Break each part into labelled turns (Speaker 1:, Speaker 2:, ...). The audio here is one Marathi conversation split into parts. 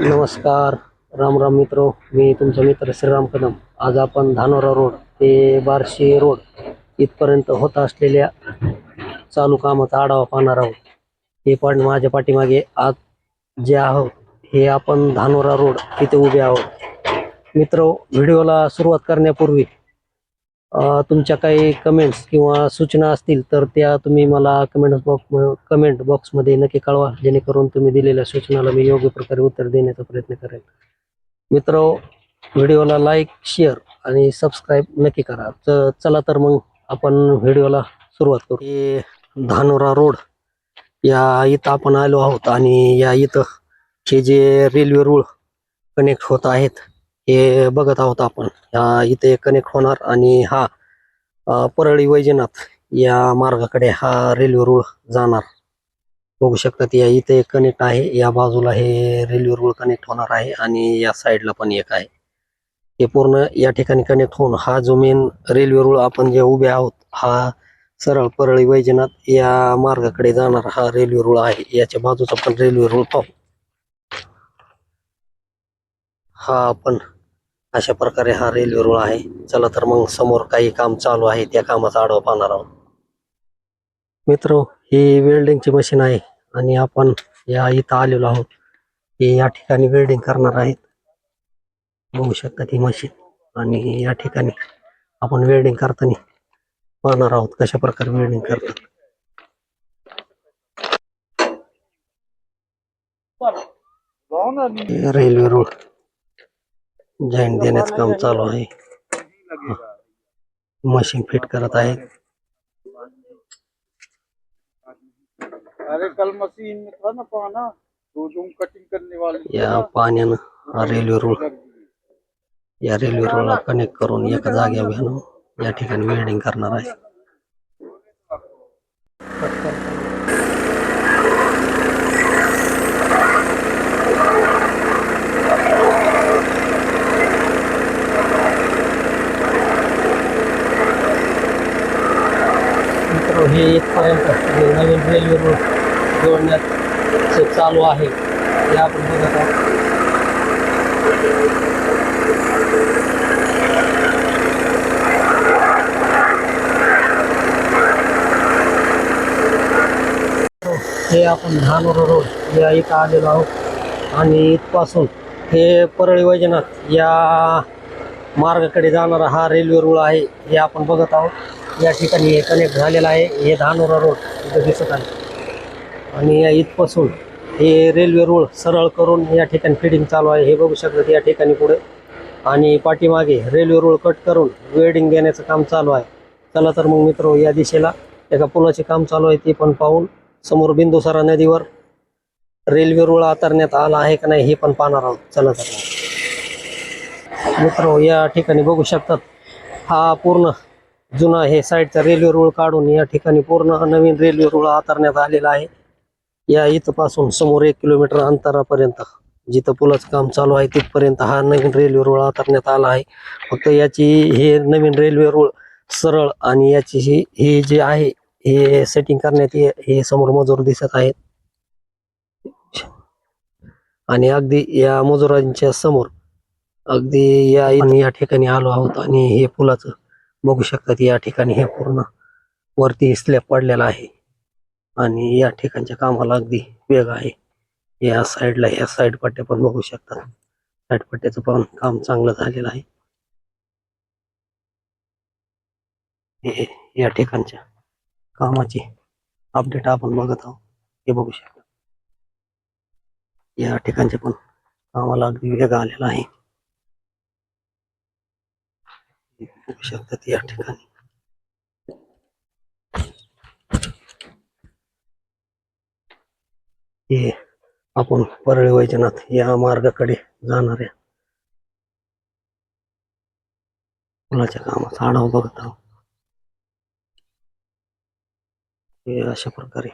Speaker 1: नमस्कार. राम राम मित्र. मी तुमचा मित्र श्रीराम कदम. आज आपण धानोरा रोड ते बारशी रोड इथपर्यंत होत असलेल्या चालू कामाचा आढावा पाहणार आहोत. हे पण माझ्या पाठीमागे आज जे आहोत हे आपण धानोरा रोड तिथे उभे आहोत. मित्र व्हिडिओला सुरुवात करण्यापूर्वी तुमच्या काही कमेंट्स किंवा सूचना असतील तर त्या तुम्ही मला कमेंट बॉक्स कमेंट बॉक्समध्ये नक्की कळवा जेणेकरून तुम्ही दिलेल्या सूचनाला मी योग्य प्रकारे उत्तर देण्याचा प्रयत्न करेन मित्र व्हिडिओला लाईक शेअर आणि सबस्क्राईब नक्की करा. च- चला तर मग आपण व्हिडिओला सुरुवात करू. हे धानोरा रोड या इथं आपण आलो आहोत आणि या इथं हे जे रेल्वे रूळ कनेक्ट होत आहेत हे बघत आहोत आपण. या इथे कनेक्ट होणार आणि हा परळी वैजनाथ या मार्गाकडे हा रेल्वे रूळ जाणार. बघू शकतात या इथे एक कनेक्ट आहे. या बाजूला हे रेल्वे रूळ कनेक्ट होणार आहे आणि या साईडला पण एक आहे. हे पूर्ण या ठिकाणी कनेक्ट होऊन हा जो मेन रेल्वे रूळ आपण जे उभे आहोत हा सरळ परळी वैजनाथ या मार्गाकडे जाणार हा रेल्वे रूळ आहे. याच्या बाजूचा पण रेल्वे रूळ पाहू. हा आपण अशा प्रकारे हा रेल्वे रूळ आहे. चला तर मग समोर काही काम चालू आहे त्या कामाचा आढावा पाहणार आहोत. मित्र ही वेल्डिंगची मशीन आहे आणि आपण या इथं आलेलो आहोत. हे या ठिकाणी वेल्डिंग करणार आहेत. बघू शकता ती मशीन आणि या ठिकाणी आपण वेल्डिंग करताना पाहणार आहोत कशा प्रकारे वेल्डिंग करतात. हे रेल्वे रूळ जॉईंट देण्याचं काम चालू आहे मशीन फिट करत आहेत
Speaker 2: अरे कल मशीन में था ना पाना तो जो कटिंग करने वाली
Speaker 1: या
Speaker 2: ना,
Speaker 1: पाण्यानं रेल्वे
Speaker 2: गई।
Speaker 1: या रेल्वे रूळला कनेक्ट करून एका आणून या ठिकाणी वेल्डिंग करणार आहे नवीन रेल्वे रोड जोडण्यात चालू आहे हे आपण बघत आहोत. हे आपण धानोरा रोड या इथं आलेलो आहोत. आणि इथपासून हे परळी वैजनाथ या मार्गाकडे जाणारा हा रेल्वे रूळ आहे हे आपण बघत आहोत. या ठिकाणी हे कनेक्ट झालेलं आहे. हे धानोरा रोड इथं दिसत आहे. आणि या इथपासून हे रेल्वे रूळ सरळ करून या ठिकाणी फिटिंग चालू आहे. हे बघू शकतात या ठिकाणी पुढे. आणि पाठीमागे रेल्वे रूळ कट करून वेल्डिंग देण्याचं काम चालू आहे. चला तर मग मित्र या दिशेला एका पुलाचे काम चालू आहे. ते पण पाहून समोर बिंदुसारा नदीवर रेल्वे रूळ आतरण्यात आला आहे का नाही हे पण पाहणार आहोत. चला तर मित्र या ठिकाणी बघू शकतात. हा पूर्ण जुना हे साईडचा रेल्वे रूळ काढून या ठिकाणी पूर्ण नवीन रेल्वे रूळ हातरण्यात आलेला आहे. या इथपासून समोर एक किलोमीटर अंतरापर्यंत जिथं पुलाचं काम चालू आहे तिथपर्यंत हा नवीन रेल्वे रूळ हातरण्यात आला आहे. फक्त याची हे नवीन रेल्वे रूळ सरळ आणि याची ही हे जे आहे हे सेटिंग करण्यात ये हे समोर मजूर दिसत आहेत. आणि अगदी या मजुरांच्या समोर अगदी या या ठिकाणी आलो आहोत आणि हे पुलाचं बघू शकतात या ठिकाणी हे पूर्ण वरती स्लॅब पडलेला आहे. आणि या ठिकाणच्या कामाला अगदी वेग आहे. या साईडला या साईड पट्ट्या पण बघू शकतात. साईड पट्ट्याचं पण काम चांगलं झालेलं आहे. हे या ठिकाणच्या कामाची अपडेट आपण बघत आहोत. हे बघू शकता. या ठिकाणचे पण कामाला अगदी वेग आलेला आहे हे बघू शकतात या ठिकाणी. हे आपण परळी वैजनाथ या मार्गाकडे जाणाऱ्या पुलाच्या कामाचा आढावा बघत आहोत. हे अशा प्रकारे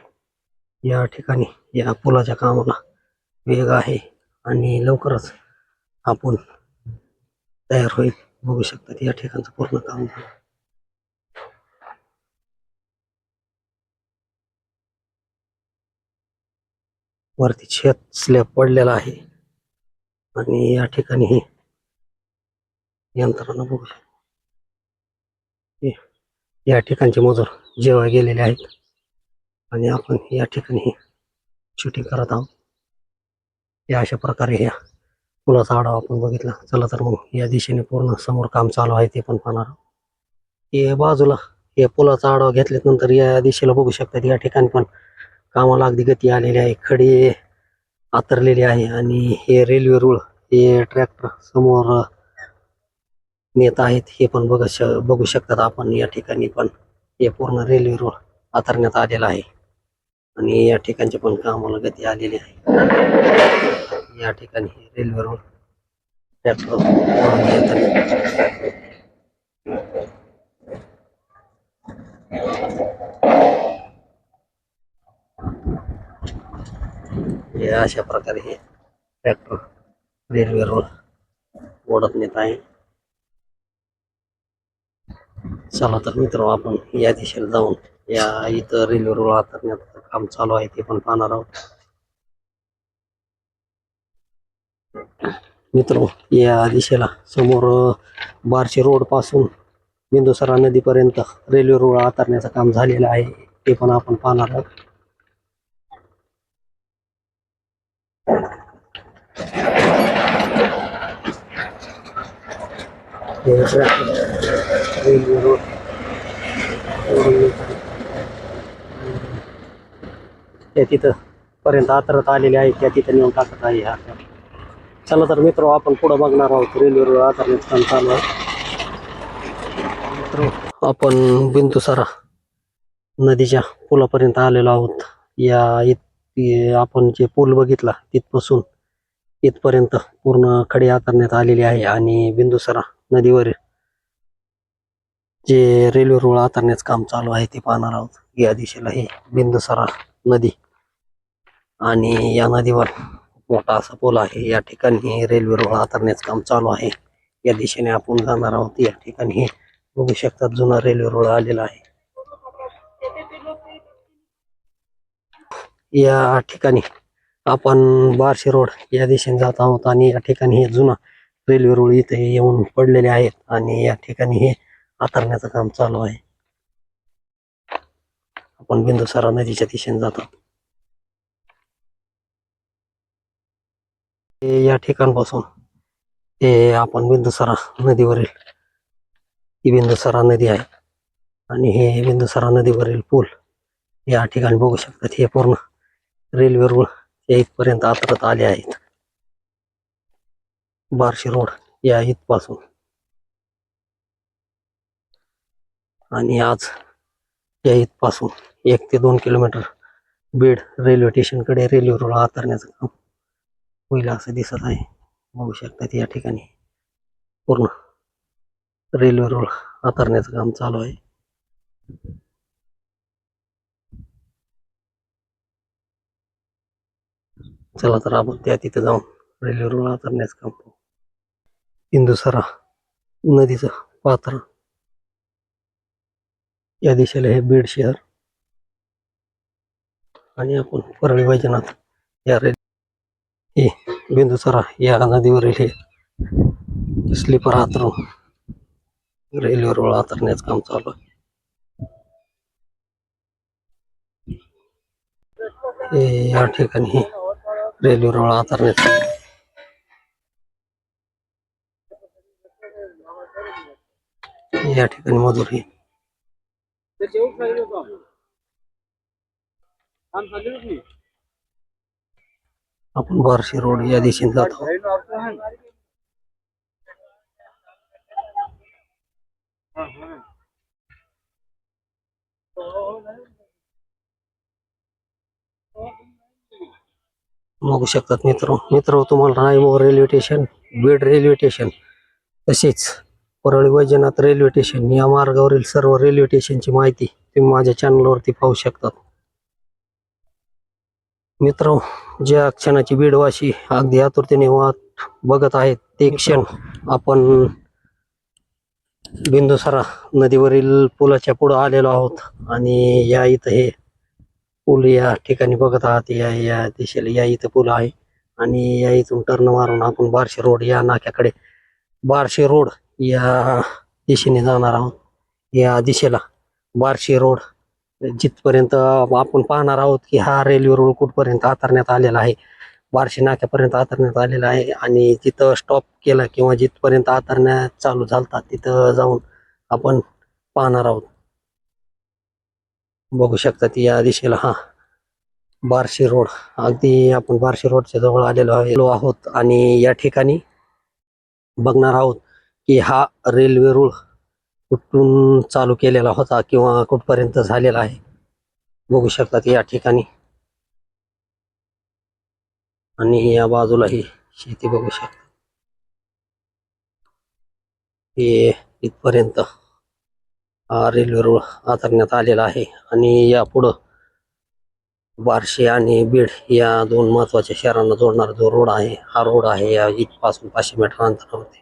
Speaker 1: या ठिकाणी या पुलाच्या कामाला वेग आहे आणि लवकरच आपण तयार होईल. बघू शकतात या ठिकाणचं पूर्ण काम. झालं वरती छत स्लॅब पडलेला आहे. आणि या ठिकाणी ही यंत्रणा बघू शकतो. या ठिकाणचे मजूर जेव्हा गेलेले आहेत. आणि आपण या ठिकाणी शूटिंग करत आहोत. या अशा प्रकारे ह्या पुलाचा आढावा आपण बघितला. चला तर मग या दिशेने पूर्ण समोर काम चालू आहे ते पण पाहणार हे बाजूला या पुलाचा आढावा घेतल्यानंतर या दिशेला बघू शकतात. या ठिकाणी पण कामाला अगदी गती आलेली आहे. खडे आतरलेले आहे आणि हे रेल्वे रुळ हे ट्रॅक्टर समोर नेत आहेत. हे पण बघ बघू शकतात आपण. या ठिकाणी पण हे पूर्ण रेल्वे रुळ आतरण्यात आलेला आहे. आणि या ठिकाणचे पण कामाला गती आलेली आहे. या ठिकाणी रेलवरून रेल्वे ट्रॅक्टर हे अशा प्रकारे हे ट्रॅक्टर रेल्वे ओढत नेत आहे. चला तर मित्र आपण या दिशेला जाऊन या इथं रेल्वे रोड हाताळण्याचं काम चालू आहे ते पण पाहणार आहोत. मित्र या दिशेला समोर बार्शी रोडपासून बिंदुसरा नदीपर्यंत रेल्वे रोड हाताळण्याचं काम झालेलं आहे. ते पण आपण पाहणार आहोत. हे ट्रॅक्टर रेल्वे रोड ओढून नेत आहे. त्या तिथं पर्यंत आतरत आलेले आहेत. त्या तिथं नेऊन टाकत आहे हा. चला तर मित्र आपण पुढं बघणार आहोत. रेल्वे रोड आतरण्याचं काम चालू आहे. मित्र आपण बिंदुसारा नदीच्या पुलापर्यंत आलेलो आहोत. या इत आपण जे पूल बघितला तिथपासून इथपर्यंत पूर्ण खडे आकारण्यात आलेली आहे आणि बिंदुसरा नदीवर जे रेल्वे रुळ आतरण्याचं काम चालू आहे ते पाहणार आहोत. या दिशेला हे बिंदुसरा नदी आणि या नदीवर मोठा असा पूल आहे. या ठिकाणी रेल्वे रुळ आतरण्याचं काम चालू आहे. या दिशेने आपण जाणार आहोत. या ठिकाणी हे बघू शकतात जुना रेल्वे रुळ आलेला आहे. या ठिकाणी आपण बार्शी रोड या दिशेने जात आहोत आणि या ठिकाणी हे जुना रेल्वे रुळ इथे येऊन पडलेले आहेत आणि या ठिकाणी हे आतरण्याचं काम चालू आहे. आपण बिंदुसारा नदीच्या दिशेने जात आहोत. या ठिकाणपासून हे आपण बिंदुसारा नदीवरील ही बिंदुसारा नदी आहे. आणि हे बिंदुसारा नदीवरील पूल या ठिकाणी बघू शकतात हे पूर्ण रेल्वे रुळ या इथपर्यंत आतरत आले आहेत. बार्शी रोड या इथपासून. आणि आज या इथपासून एक ते दोन किलोमीटर बीड रेल्वे स्टेशनकडे रेल्वे रुळ आतरण्याचं काम होईल असं दिसत आहे. बघू शकतात या ठिकाणी पूर्ण रेल्वे रोड आतरण्याचं काम चालू आहे. चला तर आपण त्या तिथं जाऊन रेल्वे रोड आतरण्याचं काम पाहू. इंदुसरा नदीचं पात्र. या दिशेला हे बीड शहर. आणि आपण परळी वैजनाथ या रेल हे बिंदुसरा या नदीवरील हे स्लीपर हातरून. रेल्वे रोळ हातरण्याचं काम चालू आहे. हे या ठिकाणी रेल्वे रोळ हातरण्याचं या ठिकाणी मजूर हे आपण बार्शी रोड या दिशेने जात. आहोत बघू शकतात मित्र. मित्र तुम्हाला Raimor railway station Beed railway station तसेच परळी वैजनाथ रेल्वे स्टेशन या मार्गावरील सर्व रेल्वे स्टेशनची माहिती तुम्ही माझ्या चॅनलवरती पाहू शकतात. मित्र ज्या क्षणाची बीडवाशी अगदी आतुरतेने वाट बघत आहेत ते क्षण आपण बिंदुसरा नदीवरील पुलाच्या पुढं आलेलो आहोत आणि या इथं हे पूल या ठिकाणी बघत आहात. या या दिशेला या इथं पूल आहे आणि या इथून टर्न मारून आपण बार्शी रोड या नाक्याकडे बारशी रोड या दिशेने जाणार आहोत. या दिशेला बार्शी रोड जिथपर्यंत आपण पाहणार आहोत की हा रेल्वे रोड कुठपर्यंत आतरण्यात आलेला आहे. बार्शी नाक्यापर्यंत आतरण्यात आलेला आहे आणि तिथं स्टॉप केला किंवा जिथपर्यंत आतरण्या चालू झालता तिथं जाऊन आपण पाहणार आहोत. बघू शकतात या दिशेला हा. बार्शी रोड अगदी आपण बार्शी रोडच्या जवळ आलेलो आलेलो आहोत आणि या ठिकाणी बघणार आहोत की हा रेल्वे रोड कुठून चालू केलेला होता किंवा कुठपर्यंत झालेला आहे बघू शकतात या ठिकाणी. आणि या बाजूलाही शेती बघू शकता. हे इथपर्यंत हा रेल्वे रोड हाताळण्यात आलेला आहे आणि या पुढं बार्शी आणि बीड या दोन महत्त्वाच्या शहरांना जोडणारा जो रोड आहे हा रोड आहे या इथपासून पाचशे मीटर अंतरावरती.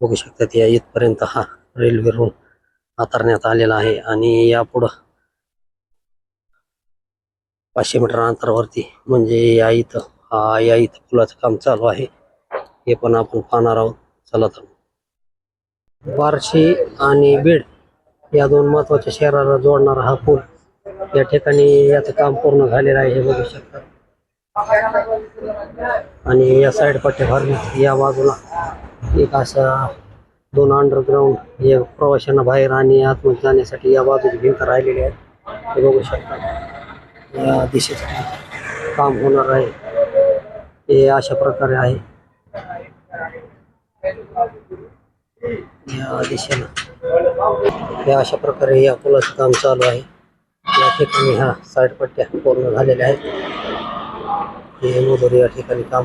Speaker 1: बघू शकतात या इथपर्यंत हा रेल्वे रोड हातरण्यात आलेला आहे आणि यापुढं पाचशे मीटर अंतरावरती म्हणजे या इथं हा या इथं पुलाचं काम चालू आहे. हे पण आपण पाहणार आहोत. चला तर बार्शी आणि बीड या दोन महत्त्वाच्या शहराला जोडणारा हा पूल या ठिकाणी याचं काम पूर्ण झालेलं आहे हे बघू शकता. आणि या साईड पट्टे भरणे या बाजूला एक असा दोन अंडरग्राऊंड हे प्रवाशांना बाहेर आणि आतमध्ये जाण्यासाठी या बाजूला भिंत राहिलेली आहे. हे बघू शकता. या दिशेचं काम होणार आहे. हे अशा प्रकारे आहे. या हे अशा प्रकारे या पुलाचं काम चालू आहे. या ठिकाणी हा पट्ट्या पूर्ण झालेल्या आहेत. हे मजूर या ठिकाणी काम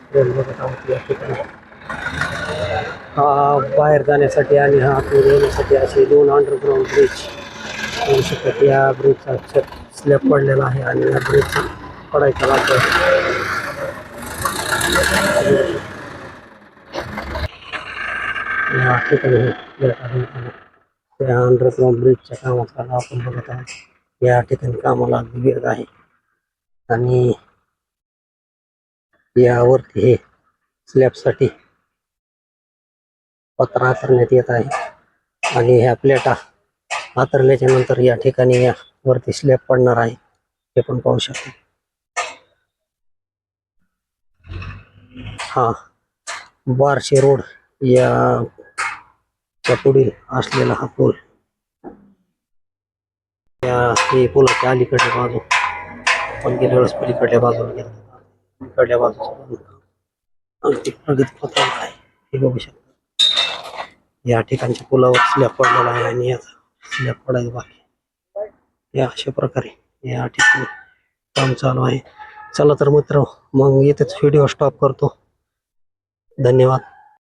Speaker 1: बघत आहोत या ठिकाणी हा बाहेर जाण्यासाठी आणि हा आतमध्ये येण्यासाठी असे दोन अंडरग्राऊंड ब्रिज होऊ शकतात. या ब्रिजचा स्लॅब पडलेला आहे आणि या ब्रिज पडायचा लागतो या ठिकाणी हे त्या अंडरग्राऊंड ब्रिजच्या कामाचा आपण बघत आहोत. या ठिकाणी कामाला अगदी वेग आहे. आणि यावरती हे स्लॅबसाठी पत्रा आतरण्यात येत आहे. आणि ह्या प्लेटा आतरल्याच्या नंतर या ठिकाणी या वरती स्लॅब पडणार आहे. हे पण पाहू शकतो. हा बारशे रोड या पुढील असलेला हा पूल. या हे पुलाच्या अलीकडल्या बाजू. पण गेल्या वेळेस पलीकडल्या बाजूला गेला. कडल्या बाजूचा अगदी पथावर आहे हे बघू शकता. या ठिकाणच्या पुलावर स्लॅब पडलेला आहे आणि याचा स्लॅब पडायला बाकी आहे. या अशा प्रकारे या ठिकाणी काम चालू आहे. चला तर मित्र मग येथेच व्हिडिओ स्टॉप करतो. धन्यवाद.